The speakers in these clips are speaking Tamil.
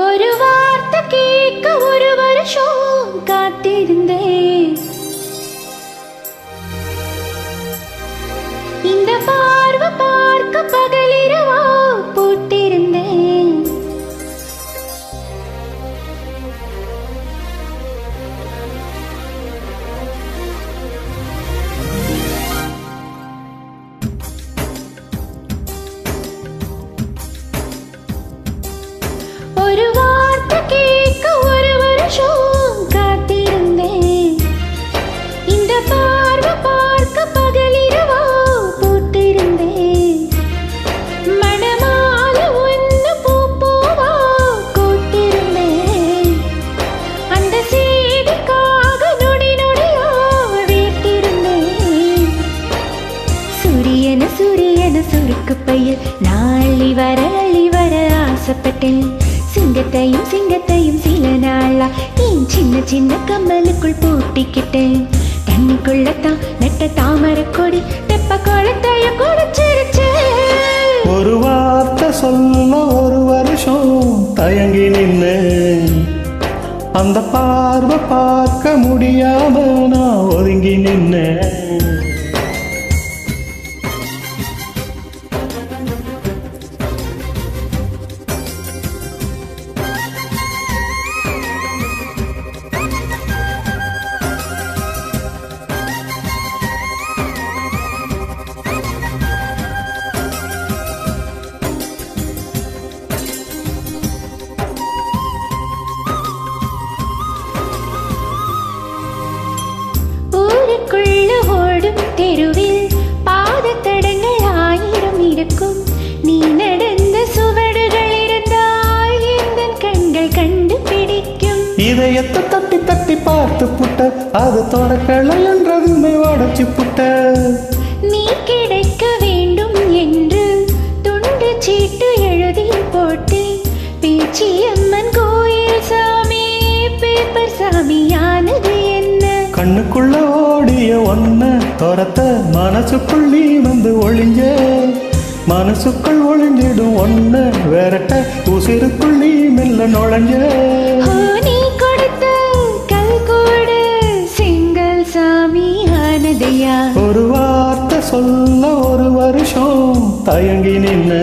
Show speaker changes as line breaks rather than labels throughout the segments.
ஒரு வார்த்தை கேட்க ஒரு வருஷம் காத்திருந்தேன் இந்த பார்வை பார்க்க பகலிரவா சுருக்கு நாளி வர அள்ளி வர ஆசைப்பட்டேன். சிங்கத்தையும் சிங்கத்தையும் சில நாளா என் சின்ன சின்ன கம்மலுக்குள் பூட்டிக்கிட்டேன். தண்ணிக்குள்ளத்தான் நெட்ட தாமரை கொடி தெப்ப குளத்தைய குடிச்சிருச்சு.
ஒரு வார்த்தை சொல்ல ஒரு வருஷம் தயங்கி நின்று அந்த பார்வை பார்க்க முடியாம நான்
தெருவில் பாதத்தடங்கள் ஆயிரம் இருக்கும். நீ நடந்த சுவடுகள் இருந்தால் எந்த கண்கள் கண்டுபிடிக்கும்.
இதயத்தை தட்டி தட்டி பார்த்து புட்ட அது தொடக்கலை என்றதுமே உடச்சி புட்ட.
நீ கிடைக்க வேண்டும் என்று துண்டு சீட்டு எழுதி போட்டு பேச்சியம்மன் கோயில் சாமி பேப்பர் சாமியானது என்ன?
கண்ணுக்குள்ள ஓடிய ஒன்ன துரத்த மனசுக்குள் நீ வந்து ஒளிஞ்ச. மனசுக்குள் ஒளிஞ்சிடும் ஒன்ன விரட்ட உசிருக்குள் நீ மெல்ல நுழைஞ்ச.
நீ கொடுத்த கல்கூடு செங்கல் சாமி ஆனதையா
ஒரு வார்த்தை சொல்ல ஒரு வருஷம் தயங்கி நின்னு.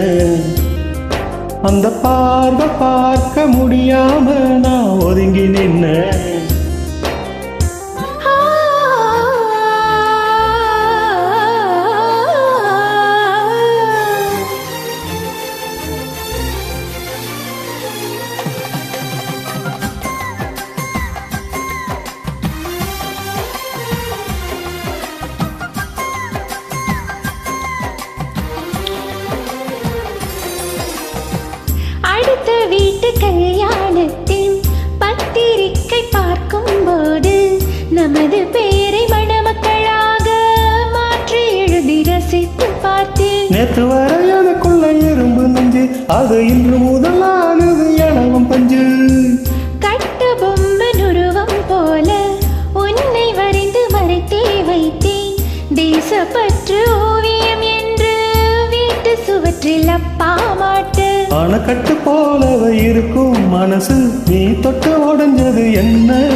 அந்த பார்வை பார்க்க முடியாம நான் ஒதுங்கி நின்னேன்
வீட்டு கல்யாணத்தின் பத்திரிக்கை பார்க்கும்போது நமது பெயரை மணமக்களாக மாற்றி எழுதி ரசித்து பார்த்தேன்.
நேற்று வரை எனக்குள்ள இரும்பு நெஞ்சு அது இன்று முதல் ஆனது எனவும் பஞ்சு.
கட்ட பொம்மன் உருவம் போல உன்னை வரைந்து மறைத்தே வைத்தேன். தேசப்பற்று ஓவியம் என்று வீட்டு சுவற்றில் அப்பா மாட்டு
அணைக்கட்டு போலவே இருக்கும் மனசு. நீ தொட்டு உடைஞ்சது என்ன?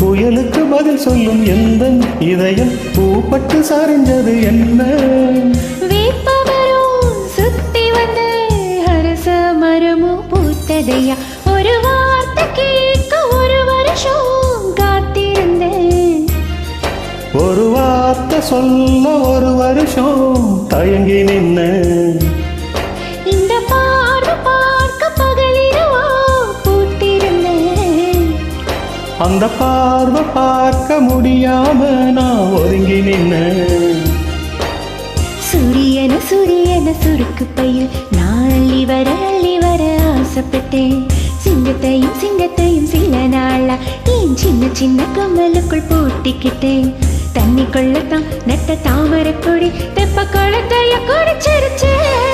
புயலுக்கு பதில் சொல்லும் எந்த இதயம் பூப்பட்டு சரிஞ்சது என்ன?
சுத்தி வந்து அரச மரமும் பூத்ததையா? ஒரு வார்த்தை கேட்க ஒரு வருஷம் காத்திருந்தேன்.
ஒரு வார்த்தை சொல்ல ஒரு வருஷம் தயங்கி நின்ன அந்த பார்வை பார்க்க முடியாம நான் ஒதுங்கி நின்ன
சூரியன சூரியன சுருக்கு பையில் அள்ளி வர அள்ளி வர ஆசைப்பட்டேன். சிங்கத்தையும் சிங்கத்தையும் சில நாளா ஏன் சின்ன சின்ன கம்மலுக்குள் பூட்டிக்கிட்டேன். தண்ணி கொள்ளத்தான் நட்ட தாமரை கொடி தெப்ப குளத்தைய குடிச்சிருச்சேன்.